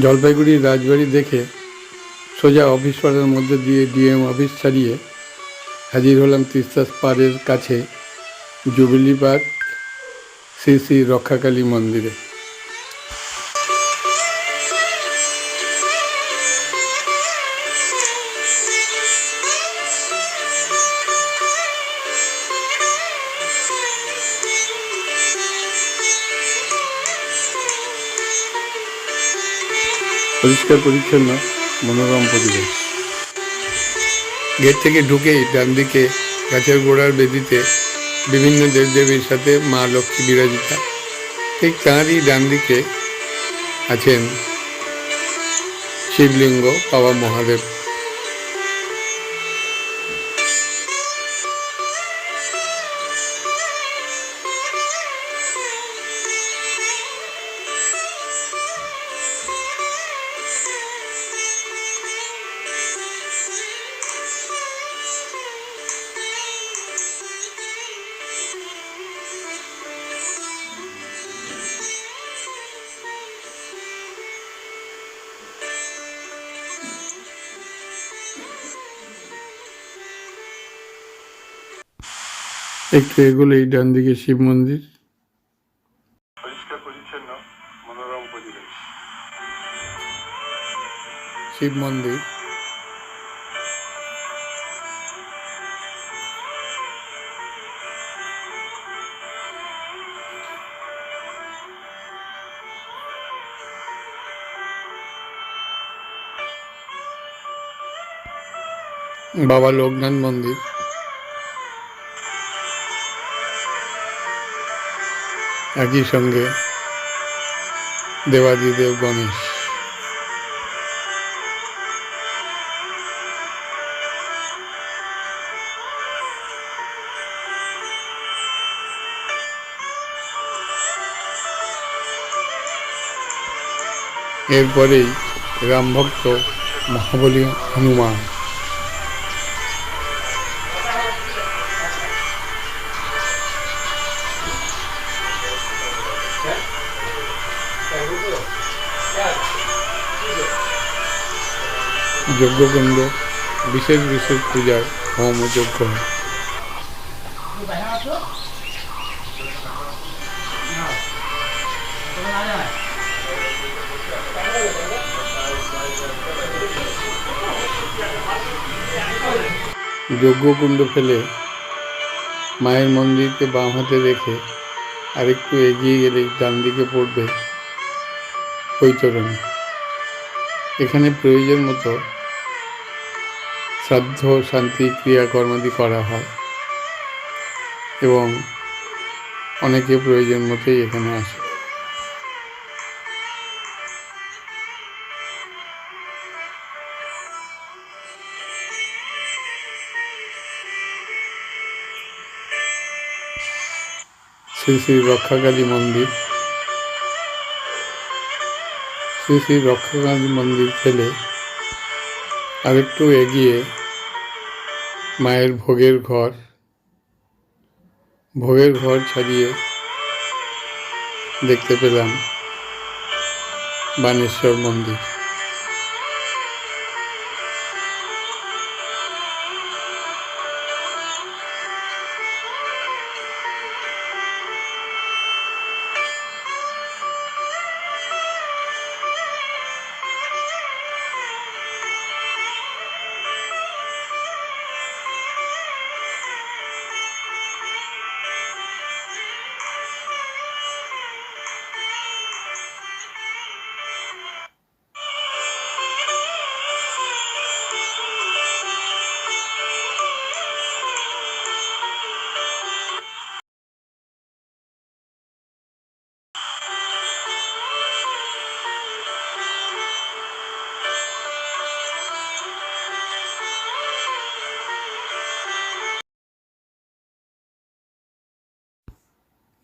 জলপাইগুড়ির রাজবাড়ি দেখে সোজা অফিস পাড়ার মধ্যে দিয়ে ডিএম অফিস ছাড়িয়ে হাজির হলাম তিস্তাস পাড়ের কাছে জুবিলি পার্ক শ্রী শ্রী রক্ষাকালী মন্দিরে। পরিষ্কার, পরিচ্ছন্ন, মনোরম পরিবেশ। গেট থেকে ঢুকেই ডান দিকে গাছের গোড়ার বেদিতে বিভিন্ন দেবদেবীর সাথে মা লক্ষ্মী বিরাজিতা। ঠিক তাঁরই ডান দিকে আছেন শিবলিঙ্গ, বাবা মহাদেব। একটু এগুলোই ডান দিকে শিব মন্দির। শিব মন্দির। বাবা লোকনাথ মন্দির। একই সঙ্গে দেবাদিদেব গণেশ। এরপরেই রামভক্ত মহাবলী হনুমান। যজ্ঞকুণ্ড, বিশেষ বিশেষ পূজায় হোম যজ্ঞ হয়। যজ্ঞকুণ্ড ফেলে মায়ের মন্দিরকে বাম হাতে রেখে আরেকটু এগিয়ে গেলেই ডান দিকে পড়বে বৈতরণী এখানে প্রয়োজন মতো শ্রাদ্ধ, শান্তি ক্রিয়াকর্মাদি করা হয়। এবং অনেকে প্রয়োজন মতোই এখানে আসে। শ্রী শ্রী রক্ষাকালী মন্দির। শ্রী শ্রী রক্ষাকালী মন্দির ফেলে আরেকটু এগিয়ে মায়ের ভোগের ঘর ভোগের ঘর ছাড়িয়ে দেখতে পেলাম বানেশ্বর মন্দির।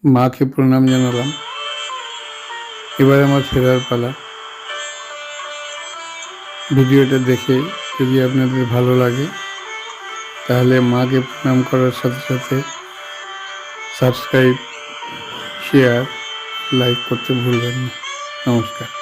মাকে প্রণাম জানালাম। এবার আমার ফেরার পালা। ভিডিওটা দেখে যদি আপনাদের ভালো লাগে, তাহলে মাকে প্রণাম করার সাথে সাথে সাবস্ক্রাইব শেয়ার লাইক করতে ভুলবেন না। নমস্কার।